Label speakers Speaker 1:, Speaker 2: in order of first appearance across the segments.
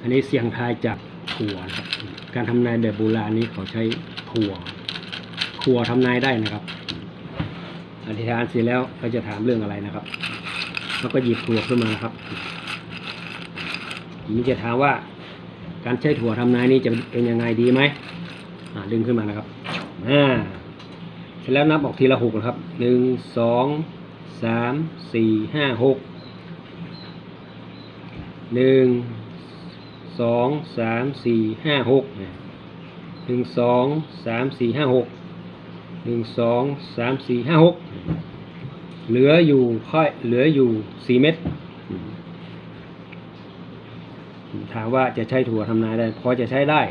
Speaker 1: อันนี้เสียงทายจากถั่วนะครับ การทำนายแบบโบราณนี้เขาใช้ถั่วถั่วทำนายได้นะครับ อธิษฐานเสร็จแล้วเขาจะถามเรื่องอะไรนะครับ แล้วก็หยิบถั่วขึ้นมานะครับทีนี้จะถามว่า การใช้ถั่วทำนายนี้จะเป็นยังไงดีไหมดึงขึ้นมานะครับอ่าเสร็จแล้วนับออกทีละหกนะครับหนึ่งสองสามสี่ห้าหกหนึ่ง สองสามสี่ห้าหกหนึ่งสองสามสี่ห้าหกหนึ่งสองสามสี่ห้าหกเหลืออยู่ค่อยเหลืออยู่สี่เม็ดถามว่าจะใช้ถั่วทำนายได้ พอจะใช้ได้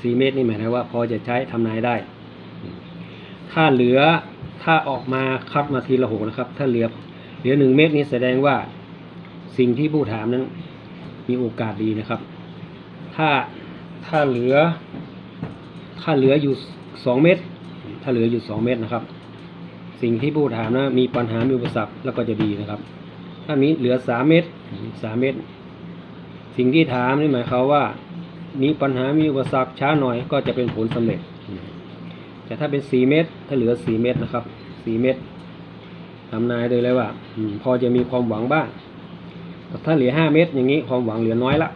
Speaker 1: สี่เมตรนี่หมายถึงว่า พอจะใช้ทำนายได้ ถ้าเหลือถ้าออกมาคัดมาทีละหกนะครับ ถ้าเหลือ เหลือหนึ่งเมตรนี้แสดงว่าสิ่งที่ผู้ถามนั้น มีโอกาสดีนะครับ ถ้าถ้าเหลือ ถ้าเหลืออยู่สองเมตร ถ้าเหลืออยู่สองเมตรนะครับ สิ่งที่ผู้ถามนะมีปัญหามีอุปสรรคแล้วก็จะดีนะครับ ถ้ามีเหลือสามเมตรสามเมตร สิ่งที่ถามนี่หมายความว่า มีปัญหามีอุปสรรคช้าหน่อยก็จะเป็นผลสำเร็จแต่ถ้าเป็นสี่เมตร ถ้าเหลือสี่เมตรนะครับสี่เมตรทำนายเลยเลยว่าพอจะมีความหวังบ้าง ถ้าเหลือห้าเมตรอย่างนี้ความหวังเหลือน้อยละ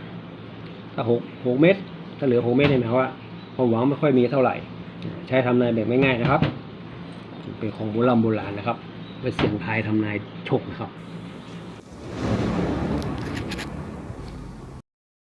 Speaker 1: ถ้าหกหกเมตร ถ้าเหลือหกเมตรเนี่ยหมายว่าความหวังไม่ค่อยมีเท่าไหร่ ใช้ทำนายแบบง่ายๆนะครับ เป็นของโบราณโบราณนะครับไปเสี่ยงทายทำนายโชคนะครับ